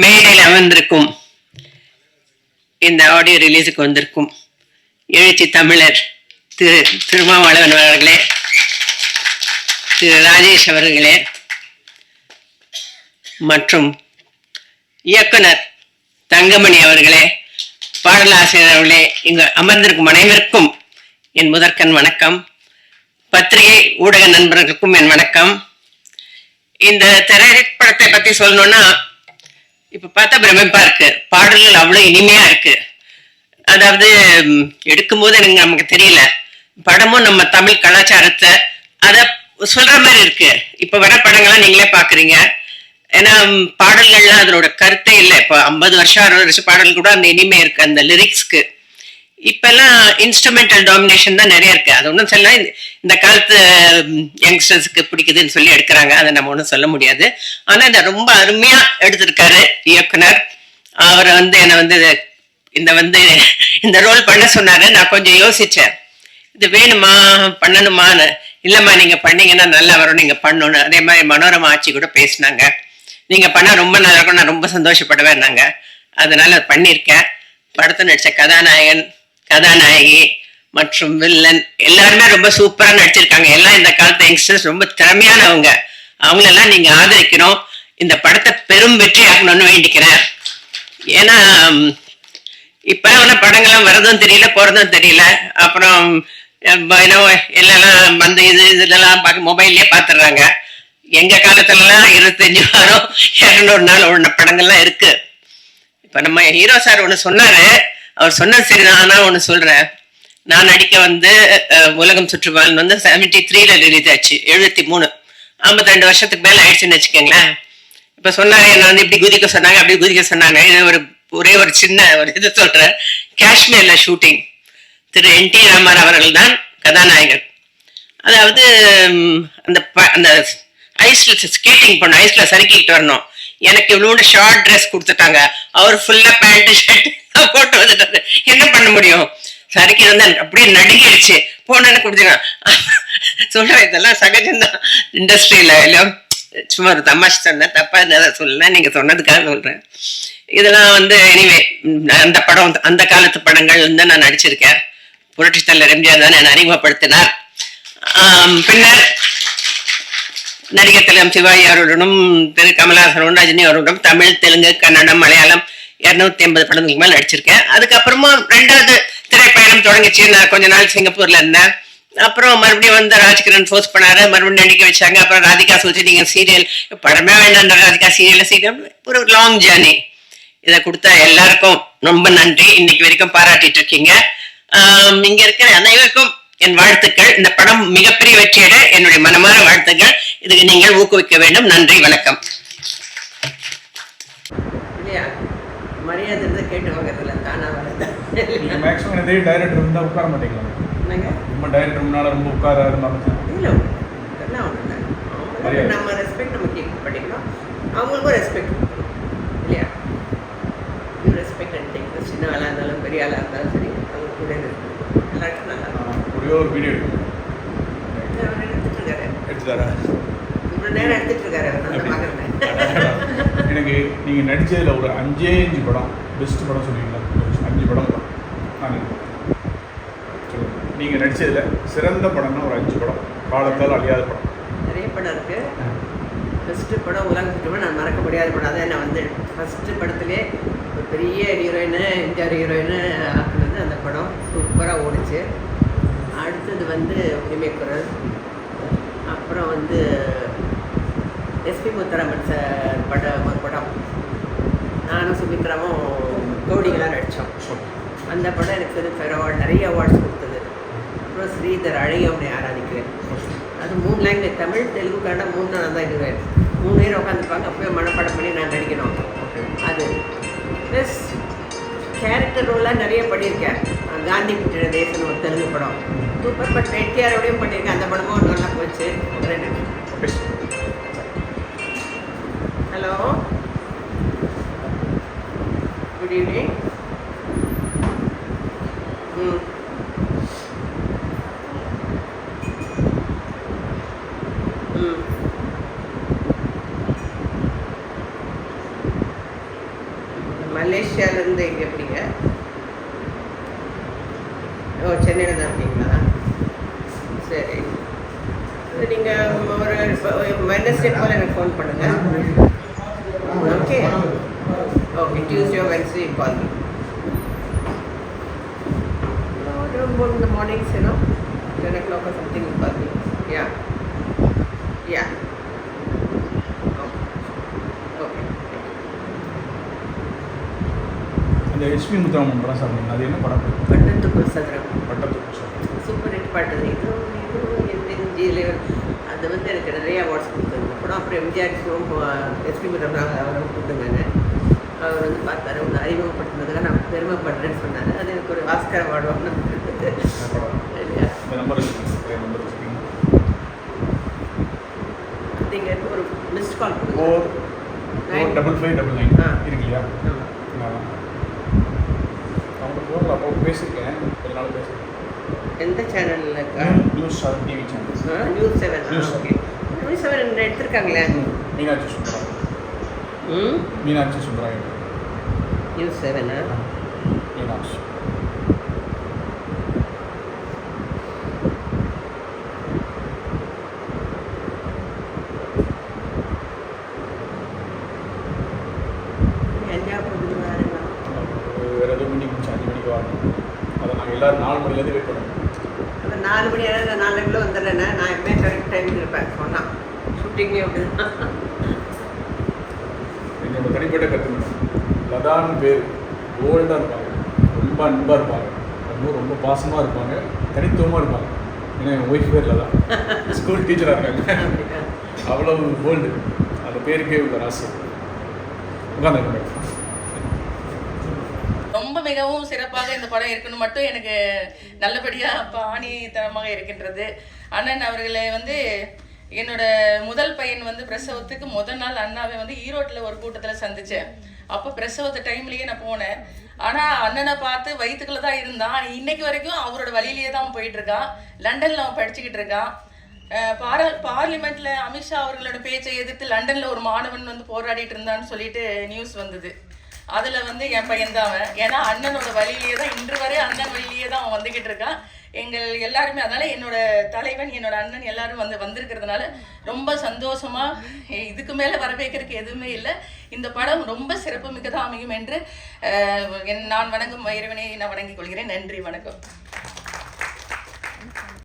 மேடையில் அமர்ந்திருக்கும். இந்த ஆடியோ ரிலீஸுக்கு வந்திருக்கும் எழுச்சி தமிழர் திரு திருமாவளவன் அவர்களே திரு ராஜேஷ் அவர்களே மற்றும் இயக்குனர் தங்கமணி அவர்களே பாடலாசிரியர் அவர்களே இங்கு அமர்ந்திருக்கும் அனைவருக்கும் என் முதற்கண் வணக்கம். பத்திரிகை ஊடக நண்பர்களுக்கும் என் வணக்கம். இந்த திரைப்படத்தை பற்றி சொல்லணும்னா இப்ப பார்த்தா பிரமிப்பா இருக்கு. பாடல்கள் அவ்வளவு இனிமையா இருக்கு. அதாவது எடுக்கும்போது எனக்கு நமக்கு தெரியல. படமும் நம்ம தமிழ் கலாச்சாரத்தை அத சொல்ற மாதிரி இருக்கு. இப்ப வர படங்கள்லாம் நீங்களே பாக்குறீங்க. ஏன்னா பாடல்கள்லாம் அதனோட கருத்தே இல்லை. இப்போ ஐம்பது வருஷம் அறுபது வருஷம் பாடல் கூட அந்த இனிமை இருக்கு. அந்த லிரிக்ஸ்க்கு இப்பெல்லாம் இன்ஸ்ட்ருமெண்டல் டாமினேஷன் தான் நிறைய இருக்கு. அது ஒன்றும் சொல்லலாம் இந்த- இந்த காலத்து யங்ஸ்டர்ஸ்க்கு பிடிக்குதுன்னு சொல்லி எடுக்கிறாங்க. அதை நம்ம ஒன்றும் சொல்ல முடியாது. ஆனா இதை ரொம்ப அருமையா எடுத்திருக்காரு இயக்குனர். அவரை வந்து என்னை வந்து இந்த வந்து இந்த ரோல் பண்ண சொன்னாரு. நான் கொஞ்சம் யோசிச்சேன். இது வேணுமா? பண்ணணுமான்னு. இல்லம்மா நீங்க பண்ணீங்கன்னா நல்லா வரும். நீங்க பண்ணணும். அதே மாதிரி மனோரமா ஆட்சி கூட பேசினாங்க. நீங்க பண்ணா ரொம்ப நல்லா இருக்கும். நான் ரொம்ப சந்தோஷப்படுவேன் நாங்க அதனால பண்ணியிருக்கேன். படத்தை நடிச்ச கதாநாயகன் கதாநாயகி மற்றும் வில்லன். எல்லாருமே ரொம்ப சூப்பரா நடிச்சிருக்காங்க. எல்லாம் இந்த காலத்து யங்ஸ்டர்ஸ் ரொம்ப திறமையானவங்க. அவங்களெல்லாம் நீங்க ஆதரிக்கணும். இந்த படத்தை பெரும் வெற்றி ஆகணும்னு வேண்டிக்கிறேன். ஏன்னா இப்போ இப்ப படங்கள்லாம் வரதும் தெரியல போறதும் தெரியல. அப்புறம் அஹ், எல்லாம் அந்த இது இதெல்லாம் பார்க்க மொபைல்லயே பாத்துடுறாங்க எங்க காலத்துலலாம் இருபத்தஞ்சு வாரம் இரநூறு நாள் உள்ள படங்கள்லாம் இருக்கு. இப்ப நம்ம ஹீரோ சார் ஒன்று சொன்னாரு. அவர் சொன்னது சரிதான். ஆனா ஒண்ணு சொல்றேன். நான் நடிக்க வந்து உலகம் சுற்றுவான் வந்து செவன்டி த்ரீல ரிலீஸ் ஆச்சு. எழுபத்தி மூணு. ஐம்பத்தி ரெண்டு வருஷத்துக்கு மேல ஆயிடுச்சுன்னு வச்சுக்கோங்களேன். இப்ப சொன்னாங்க என்ன வந்து இப்படி குதிக்க சொன்னாங்க அப்படி குதிக்க சொன்னாங்க. இது ஒரு ஒரே ஒரு சின்ன ஒரு இது சொல்றேன். காஷ்மீர்ல ஷூட்டிங் திரு என் டி ராமர் அவர்கள் தான் கதாநாயகர் அதாவது அந்த ப- அந்த ஐஸ்ல ஸ்கேட்டிங் பண்ணோம் ஐஸ்ல சறுக்கிட்டு வரணும். எனக்கு இவ்வளவு ஷார்ட் ட்ரெஸ் கொடுத்துட்டாங்க. அவர் ஃபுல்லா பேண்ட் ஷர்ட் போட்டு வந்துட்டாரு. என்ன பண்ண முடியும்? சரிக்கு வந்து அப்படியே நடுங்கிடுச்சு போனேன்னு கொடுத்தீங்க சொல்றேன் இதெல்லாம் சகஜம்தான். இண்டஸ்ட்ரியில இல்லையோ சும்மா ஒரு தமாஷ் சொன்னேன் தப்பா இருந்ததை சொல்லல நீங்க சொன்னதுக்காக சொல்றேன். இதெல்லாம் வந்து எனிவே அந்த படம் அந்த காலத்து படங்கள் வந்து நான் நடிச்சிருக்கேன். புரட்சித்தலைவர் எம்ஜிஆர் தான் என்னை அறிமுகப்படுத்தினார். பின்னர் நடிகர் திலம் சிவாஜி அவருடனும் திரு கமலஹாசன் ரஜினி அவர்களுடன் தமிழ் தெலுங்கு கன்னடம் மலையாளம் இருநூத்தி ஐம்பது படங்களுக்கு மேலே நடிச்சிருக்கேன். அதுக்கப்புறமா ரெண்டாவது திரைப்பயணம் தொடங்கிச்சு. நான் கொஞ்ச நாள் சிங்கப்பூர்ல இருந்தேன். அப்புறம் மறுபடியும் வந்து ராஜ்கிரண் ஃபோர்ஸ் பண்ணாரு. மறுபடியும் நடிக்க வச்சாங்க. அப்புறம் ராதிகா சொல்லிச்சு நீங்க சீரியல் படமே வேண்டாம் ராதிகா சீரியல் சீரியல் ஒரு லாங் ஜேர்னி இதை கொடுத்த எல்லாருக்கும் ரொம்ப நன்றி. இன்னைக்கு வரைக்கும் பாராட்டிட்டு இருக்கீங்க. இங்க இருக்கிற அனைவருக்கும் என் வாழ்த்துக்கள். இந்த படம் மிகப்பெரிய வெற்றியட என்னுடைய மனமார வாழ்த்துக்கள். இதுக்கு நீங்கள் ஊக்குவிக்க வேண்டும். நன்றி வணக்கம். இல்லையா? மரியாதை கேட்டு வாங்கறதுல தானா வரது. நீங்க மேக்ஸிமம் இதே டைரக்டர் இருந்தால் உட்கார மாட்டீங்களா? என்னங்க? நம்ம டைரக்டர் முன்னால ரொம்ப உட்கார இருந்தாலும் இல்ல அதெல்லாம் மரியாதை. நம்ம ரெஸ்பெக்ட் நம்ம கேக் பண்ணிக்கணும் அவங்களுக்கும் ரெஸ்பெக்ட் இல்லையா? ரெஸ்பெக்ட் அண்ட் டேக் சின்ன ஆளாக இருந்தாலும் பெரிய ஆளாக இருந்தாலும் சரி அவங்க கூட இருக்கணும். எல்லாருக்கும் நல்லா இருக்கும் ஒரே ஒரு வீடியோ அவர் எடுத்துட்டு இருக்காரு எடுத்துதாரா இவ்வளவு நேரம் எடுத்துட்டு இருக்காரு அவர் நான் அப்படி. பாக்குறேன் எனக்கு நீங்கள் நடிச்சதுல ஒரு அஞ்சே அஞ்சு படம் பெஸ்ட் படம் சொல்லுவீங்களா அஞ்சு படம் நான். நீங்கள் நடிச்சதுல சிறந்த படம்னா ஒரு அஞ்சு படம். காலத்தால் அழியாத படம். நிறைய படம் இருக்கு. ஃபர்ஸ்ட் படம் உலக சுற்றுமா நான் மறக்க முடியாத படம். அதான் நான் வந்து ஃபர்ஸ்ட் படத்திலே ஒரு பெரிய ஹீரோயின் எம்ஜிஆர் ஹீரோயின் ஆக்குனது அந்த படம். சூப்பராக ஓடிச்சு. அடுத்தது வந்து உரிமைக்குரல் அப்புறம் வந்து எஸ்பி முத்தராமன் சார் படம் ஒரு படம். நானும் சுமித்ராவும் கோடிகளாக நடித்தோம். அந்த படம் எனக்கு வந்து ஃபெர் அவார்டு நிறைய அவார்ட்ஸ் கொடுத்தது. அப்புறம் ஸ்ரீதர் அழகியவனை ஆராதிக்கிறேன். அது மூணு லாங்குவேஜ் தமிழ் தெலுங்கு கன்னடம் மூணு நான் தான் இதுவேன் மூணு பேர் உட்காந்துருப்பாங்க அப்பவே மனப்பாடம் பண்ணி நான் நடிக்கணும். அது. ப்ளஸ் கேரக்டர் ரோலாக நிறைய பண்ணியிருக்கேன். காந்தி புற்றின தேசன் ஒரு தெலுங்கு படம். சூப்பர் பட் என்டிஆரோடையும் பண்ணியிருக்கேன். அந்த படமும் நல்லா போச்சு. ஹலோ. குட் ஈவினிங் ம். ம். மலேசியாலேருந்து இங்கே எப்படிங்க ஓ சென்னையில் தான் இருக்கீங்களா சரி நீங்கள் ஒரு வெனஸ்டே போல் எனக்கு ஃபோன் பண்ணுங்கள் okay okay Tuesday Wednesday call me in the mornings, you know, 10 o'clock or something, you call me. Yeah. Yeah. Okay. அந்த எஸ்பி முத்துராமன் படம் சார் நீங்கள் அது என்ன படம் பட்டத்துக்குள் சதுரம் பட்டத்துக்கு சார் சூப்பர் ஹிட் பாட்டு இது இது என் நெஞ்சிலே அது வந்து எனக்கு நிறைய அவார்ட்ஸ் கொடுத்துருங்க அப்புறம் அப்புறம் எம்ஜிஆர் எஸ்பி முத்துராமன் அவரை கூப்பிட்டுங்க அவர் வந்து பார்த்தாரு உங்களை அறிமுகப்படுத்தினதுக்காக நான் பெருமைப்படுறேன்னு சொன்னார். அது எனக்கு ஒரு ஆஸ்கர் அவார்டு படம் இல்லையா நீங்கள் ஒரு missed call four double five double nine. இருக்கு இல்லையா. அவங்க ஃபோனில் அப்போ பேசியிருக்கேன் கொஞ்ச நாள் பேசியிருக்கேன் எந்த சேனலில் news seven TV channel news seven News okay news seven எடுத்திருக்காங்களே? Meenakshi Sundara ம்? மீனாட்சி சுந்தராயன் நியூஸ் செவனா மீனாட்சி. வேறு எதுவும் மீட்டிங் அஞ்சு மணிக்கு வரணும். அதை நாங்கள் எல்லோரும் நாலு மணிலேருந்து வெயிட் பண்ணுவோம் அப்போ நாலு மணி ஆனால் நாலு கிலோ வந்துடுறேண்ணே நான் இருப்பேன் சொன்னான் ஷூட்டிங்கே அப்படிதான் என்னோட தனிப்பட்ட கருத்து லதான்னு பேர் கோல்டாக இருப்பாங்க. ரொம்ப அன்பாக இருப்பாங்க. அதுவும் ரொம்ப பாசமாக இருப்பாங்க. தனித்துவமாக இருப்பாங்க. ஏன்னா என் ஒய்ஃப் பேர் லதா. ஸ்கூல் டீச்சராக இருக்காங்க. அவ்வளவு கோல்டு அந்த பேருக்கே உள்ள ராசி. ரொம்ப மிகவும் சிறப்பாக இந்த படம் இருக்கணும் மட்டும் எனக்கு நல்லபடியாக பாணித்தனமாக இருக்கின்றது. அண்ணன் அவர்களை வந்து என்னோட முதல் பையன் வந்து பிரசவத்துக்கு முதல் நாள் அண்ணாவை வந்து ஈரோட்டில் ஒரு கூட்டத்தில் சந்தித்தேன் அப்போ பிரசவத்து டைம்லேயே நான் போனேன். ஆனால் அண்ணனை பார்த்து வயிற்றுக்குள்ள தான் இருந்தான். இன்னைக்கு வரைக்கும் அவரோட வழியிலேயே தான் போயிட்டுருக்கான் போயிட்டு இருக்கான். லண்டனில் அவன் படிச்சுக்கிட்டு இருக்கான். பாரா பார்லிமெண்ட்ல அமித்ஷா அவர்களோட பேச்சை எதிர்த்து லண்டன்ல ஒரு மாணவன் வந்து போராடிட்டு இருந்தான்னு சொல்லிட்டு நியூஸ் வந்தது. அதில் வந்து என் பையன் தான் அவன். ஏன்னா அண்ணனோட வழியிலேயே தான் இன்று வரை அண்ணன் வழியிலேயே தான் அவன் வந்துக்கிட்டு இருக்கான். எங்கள் எல்லாருமே அதனால் என்னோட தலைவன் என்னோட அண்ணன் எல்லாரும் வந்து வந்திருக்கிறதுனால ரொம்ப சந்தோஷமா இதுக்கு மேல வரவேற்கிறதுக்கு எதுவுமே இல்லை. இந்த படம் ரொம்ப சிறப்பு மிக்கதாக அமையும் என்று என் நான் வணங்கும் இறைவனை நான் வணங்கிக் கொள்கிறேன். நன்றி வணக்கம்.